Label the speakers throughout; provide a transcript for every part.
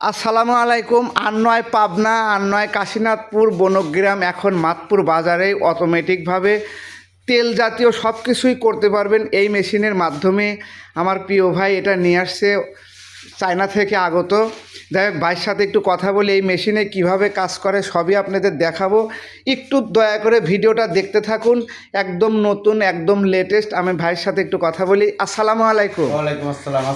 Speaker 1: আসসালামু আলাইকুম, আন্নয় পাবনা, আন্নয় কাশীনাথপুর, বনগ্রাম, এখন মাতপুর বাজারে অটোমেটিকভাবে তেল জাতীয় সব কিছুই করতে পারবেন এই মেশিনের মাধ্যমে। আমার প্রিয় ভাই এটা নিয়ে আসছে, চায়না থেকে আগত। যাই হোক ভাইয়ের সাথে একটু কথা বলি এই মেশিনে কীভাবে কাজ করে সবই আপনাদের দেখাবো। একটু দয়া করে ভিডিওটা দেখতে থাকুন একদম নতুন একদম লেটেস্ট আমি ভাইয়ের সাথে একটু কথা বলি। আসসালামু আলাইকুম।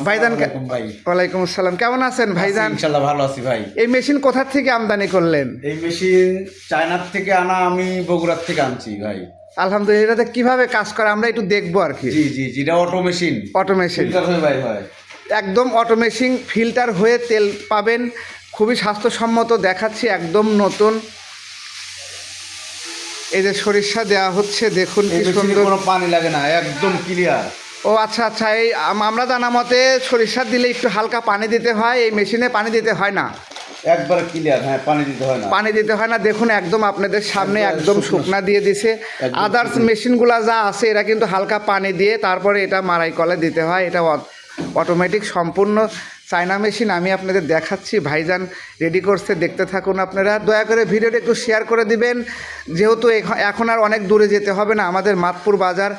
Speaker 1: ভাইজান
Speaker 2: ভাই।
Speaker 1: ওয়ালাইকুম আসসালাম। কেমন আছেন ভাইজান?
Speaker 2: ইনশাল্লাহ ভালো আছি ভাই।
Speaker 1: এই মেশিন কোথার থেকে আমদানি করলেন?
Speaker 2: এই মেশিন চায়নার থেকে আনা আমি বগুড়ার থেকে আনছি ভাই।
Speaker 1: আলহামদুলিল্লাহ কীভাবে কাজ করে? আমরা একটু দেখব আর কি।
Speaker 2: জি জি এটা অটো মেশিন
Speaker 1: অটোমেশন
Speaker 2: ফিল্টার হয়ে ভাই। হয়
Speaker 1: একদম অটোমেশিন ফিল্টার হয়ে তেল পাবেন। খুবই স্বাস্থ্যসম্মত দেখাচ্ছি একদম নতুন। এই যে সরিষা দেওয়া হচ্ছে দেখুন কি সুন্দর।
Speaker 2: কোনো পানি লাগে না একদম ক্লিয়ার
Speaker 1: ও আচ্ছা আচ্ছা এই আমরা জানা মতে সরিষা দিলে একটু হালকা পানি দিতে হয় এই মেশিনে পানি দিতে হয় না।
Speaker 2: একবার ক্লিয়ার হ্যাঁ পানি দিতে হয় না।
Speaker 1: পানি দিতে হয় না দেখুন একদম আপনাদের সামনে
Speaker 2: একদম শুকনা।
Speaker 1: দিয়ে দিছে। আদার্স। মেশিনগুলো যা আছে এরা কিন্তু হালকা পানি দিয়ে তারপরে এটা মারাই কলে দিতে হয় এটা অটোমেটিক সম্পূর্ণ চায়না মেশিন আমি আপনাদের দেখাচ্ছি। ভাইজান রেডি করছে দেখতে থাকুন আপনারা। দয়া করে ভিডিওটা একটু শেয়ার করে দিবেন। যেহেতু এখ- এখন আর অনেক দূরে যেতে হবে না আমাদের মাতপুর বাজার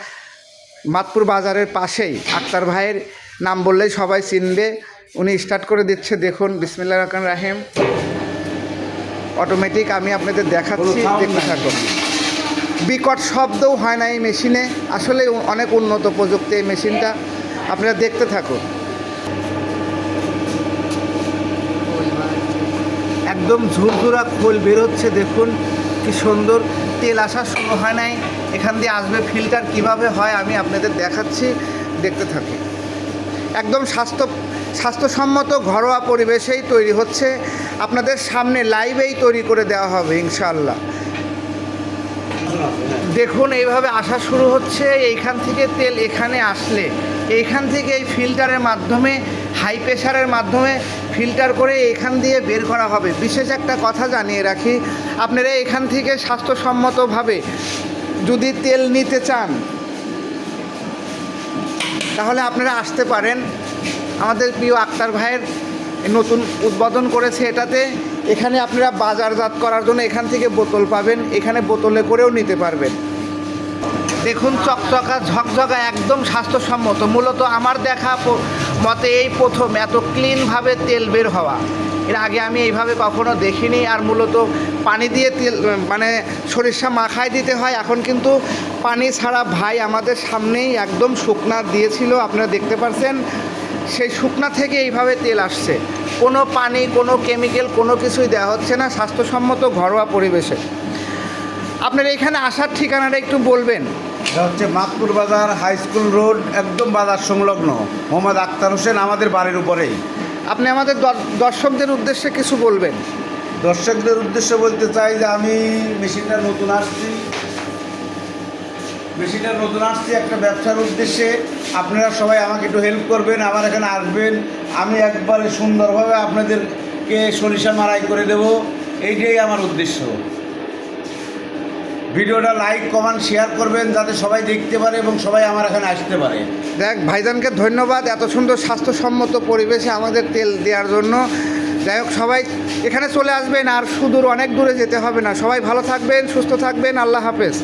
Speaker 1: মাতপুর বাজারের পাশেই। আক্তার ভাইয়ের নাম বললেই সবাই চিনবে। উনি স্টার্ট করে দিচ্ছে দেখুন বিসমিল্লা রহমান রাহিম। অটোমেটিক আমি আপনাদের দেখাচ্ছি দেখতে থাকুন। বিকট শব্দও হয় না এই মেশিনে আসলে অনেক উন্নত প্রযুক্তি এই মেশিনটা আপনারা দেখতে থাকুন। একদম ঝুরঝুরা খোল বেরোচ্ছে, দেখুন কি সুন্দর। তেল আসা শুরু হয় নাই, এখান দিয়ে আসবে ফিল্টার কীভাবে হয় আমি আপনাদের দেখাচ্ছি, দেখতে থাকি একদম স্বাস্থ্য, স্বাস্থ্যসম্মত ঘরোয়া পরিবেশেই তৈরি হচ্ছে। আপনাদের সামনে লাইভেই তৈরি করে দেওয়া হবে ইনশাল্লাহ দেখুন, এইভাবে আসা শুরু হচ্ছে, এইখান থেকে তেল এখানে আসলে। এইখান থেকে এই ফিল্টারের মাধ্যমে হাই প্রেশারের মাধ্যমে ফিল্টার করে এখান দিয়ে বের করা হবে। বিশেষ একটা কথা জানিয়ে রাখি, আপনারা এখান থেকে স্বাস্থ্যসম্মতভাবে যদি তেল নিতে চান, তাহলে আপনারা আসতে পারেন। আমাদের প্রিয় আক্তার ভাইয়ের নতুন উদ্বোধন করেছে এটাতে। এখানে আপনারা বাজারজাত করার জন্য এখান থেকে বোতল পাবেন, এখানে বোতলে করেও নিতে পারবেন। দেখুন, চকচকা, ঝকঝকা একদম স্বাস্থ্যসম্মত। মূলত আমার দেখা মতে এই প্রথম এত ক্লিনভাবে তেল বের হওয়া। এর আগে আমি এইভাবে কখনো দেখিনি আর মূলত পানি দিয়ে তেল মানে সরিষা মাখায় দিতে হয়। এখন কিন্তু পানি ছাড়া ভাই আমাদের সামনেই একদম শুকনা দিয়েছিল, আপনারা দেখতে পাচ্ছেন সেই শুকনা থেকে এইভাবে তেল আসছে। কোনো পানি, কোনো কেমিক্যাল, কোনো কিছুই দেওয়া হচ্ছে না। স্বাস্থ্যসম্মত ঘরোয়া পরিবেশে। আপনার এখানে আসার ঠিকানাটা একটু বলবেন?
Speaker 2: এটা হচ্ছে মাতপুর বাজার হাই স্কুল রোড একদম বাজার সংলগ্ন মোহাম্মদ আক্তার হোসেন আমাদের বাড়ির উপরেই।
Speaker 1: আপনি আমাদের দর- দর্শকদের উদ্দেশ্যে কিছু বলবেন।
Speaker 2: দর্শকদের উদ্দেশ্যে বলতে চাই যে আমি মেশিনটা নতুন আসছি। মেশিনটা নতুন আসছি একটা ব্যবসার উদ্দেশ্যে। আপনারা সবাই আমাকে একটু হেল্প করবেন আমার এখানে আসবেন। আমি একবারে সুন্দরভাবে আপনাদেরকে সরিষা মারাই করে দেব। এইটাই আমার উদ্দেশ্য। ভিডিওটা লাইক কমেন্ট শেয়ার করবেন যাতে সবাই দেখতে পারে এবং সবাই আমার এখানে আসতে পারে।
Speaker 1: দেখ, ভাইজানকে ধন্যবাদ, এত সুন্দর স্বাস্থ্যসম্মত পরিবেশে আমাদের তেল দেওয়ার জন্য। যাই হোক, সবাই এখানে চলে আসবেন আর সুদূর অনেক দূরে যেতে হবে না। সবাই ভালো থাকবেন, সুস্থ থাকবেন, আল্লাহ হাফেজ।